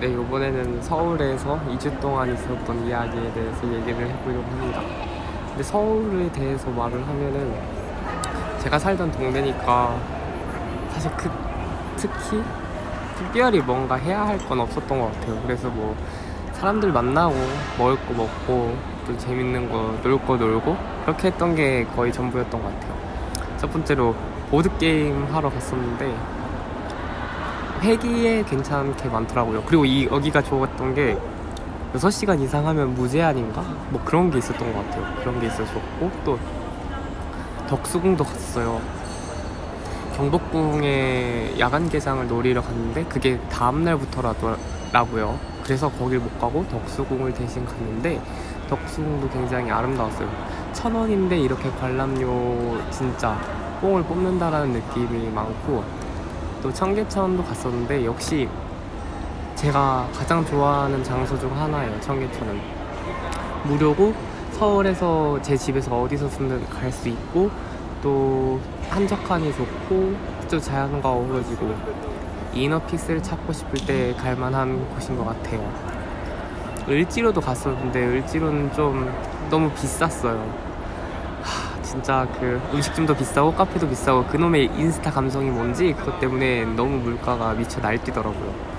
네, 이번에는 서울에서 2주 동안 있었던 이야기에 대해서 얘기를 해보려고 합니다. 근데 서울에 대해서 말을 하면은 제가 살던 동네니까 사실 그, 특히 특별히 뭔가 해야 할 건 없었던 것 같아요. 그래서 뭐 사람들 만나고 먹을 거 먹고 또 재밌는 거 놀 거 놀고 그렇게 했던 게 거의 전부였던 것 같아요. 첫 번째로 보드게임 하러 갔었는데 회기에 괜찮게 많더라고요. 그리고 이 여기가 좋았던 게 6시간 이상 하면 무제한인가? 뭐 그런 게 있었던 것 같아요. 그런 게 있어서 좋고 또 덕수궁도 갔어요. 경복궁에 야간 개장을 노리러 갔는데 그게 다음 날부터라더라고요. 그래서 거길 못 가고 덕수궁을 대신 갔는데 덕수궁도 굉장히 아름다웠어요. 천 원인데 이렇게 관람료 진짜 뽕을 뽑는다라는 느낌이 많고 또 청계천도 갔었는데 역시 제가 가장 좋아하는 장소 중 하나예요. 청계천은 무료고 서울에서 제 집에서 어디서든 갈 수 있고 또 한적하니 좋고 또 자연과 어우러지고 이너피스를 찾고 싶을 때 갈만한 곳인 것 같아요. 을지로도 갔었는데 을지로는 좀 너무 비쌌어요. 하, 진짜 그 음식점도 비싸고 카페도 비싸고 그놈의 인스타 감성이 뭔지 그것 때문에 너무 물가가 미쳐 날뛰더라고요.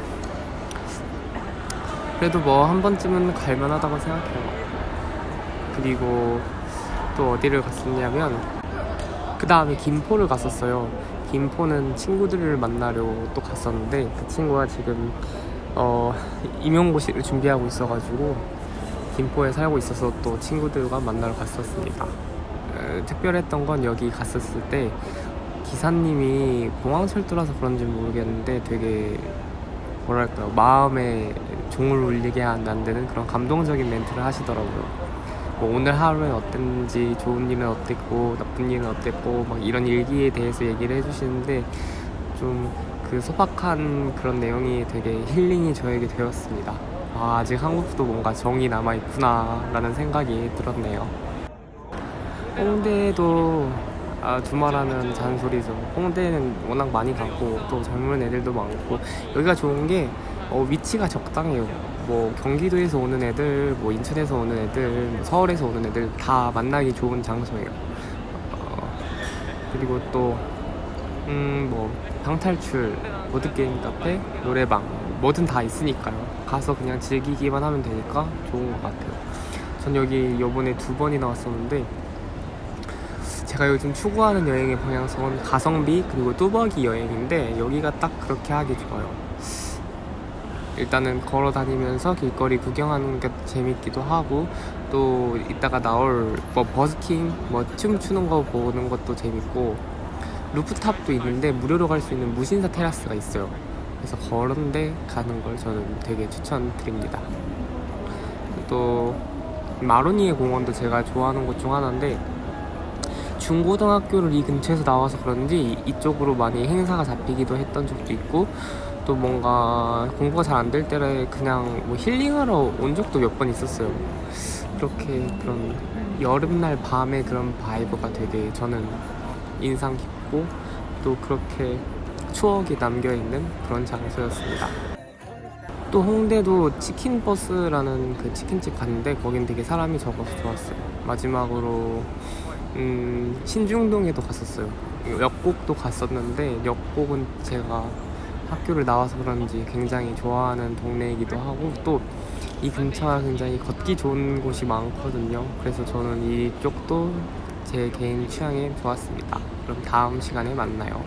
그래도 뭐 한 번쯤은 갈만하다고 생각해요. 그리고 또 어디를 갔었냐면 그 다음에 김포를 갔었어요. 김포는 친구들을 만나려 또 갔었는데 그 친구가 지금 어, 임용고시를 준비하고 있어가지고 김포에 살고 있어서 또 친구들과 만나러 갔었습니다. 어, 특별했던 건 여기 갔었을 때 기사님이 공항철도라서 그런지 모르겠는데 되게 뭐랄까요 마음에 종을 울리게 만드는 그런 감동적인 멘트를 하시더라고요. 뭐 오늘 하루는 어땠는지 좋은 일은 어땠고 나쁜 일은 어땠고 막 이런 일기에 대해서 얘기를 해주시는데 좀 그 소박한 그런 내용이 되게 힐링이 저에게 되었습니다. 아, 아직 한국도 뭔가 정이 남아 있구나라는 생각이 들었네요. 홍대도 아, 두말하면 잔소리죠. 홍대는 워낙 많이 가고 또 젊은 애들도 많고 여기가 좋은 게 어, 위치가 적당해요. 뭐 경기도에서 오는 애들, 뭐 인천에서 오는 애들, 뭐 서울에서 오는 애들 다 만나기 좋은 장소예요. 어, 그리고 또 음, 뭐 방탈출, 보드게임 카페, 노래방 뭐든 다 있으니까요. 가서 그냥 즐기기만 하면 되니까 좋은 것 같아요. 전 여기 요번에 두 번이나 왔었는데 제가 요즘 추구하는 여행의 방향성은 가성비 그리고 뚜벅이 여행인데 여기가 딱 그렇게 하기 좋아요. 일단은 걸어 다니면서 길거리 구경하는 게 재밌기도 하고 또 이따가 나올 뭐 버스킹 뭐 춤추는 거 보는 것도 재밌고 루프탑도 있는데 무료로 갈 수 있는 무신사 테라스가 있어요. 그래서 그런 데 가는 걸 저는 되게 추천드립니다. 또 마로니에 공원도 제가 좋아하는 곳 중 하나인데 중고등학교를 이 근처에서 나와서 그런지 이쪽으로 많이 행사가 잡히기도 했던 적도 있고 또 뭔가 공부가 잘 안 될 때에 그냥 뭐 힐링하러 온 적도 몇 번 있었어요. 그렇게 그런 여름날 밤의 그런 바이브가 되게 저는 인상 깊고 또 그렇게 추억이 남겨 있는 그런 장소였습니다. 또 홍대도 치킨 버스라는 그 치킨집 갔는데 거긴 되게 사람이 적어서 좋았어요. 마지막으로 음, 신중동에도 갔었어요. 역곡도 갔었는데 역곡은 제가 학교를 나와서 그런지 굉장히 좋아하는 동네이기도 하고 또 이 근처가 굉장히 걷기 좋은 곳이 많거든요. 그래서 저는 이쪽도 제 개인 취향에 좋았습니다. 그럼 다음 시간에 만나요.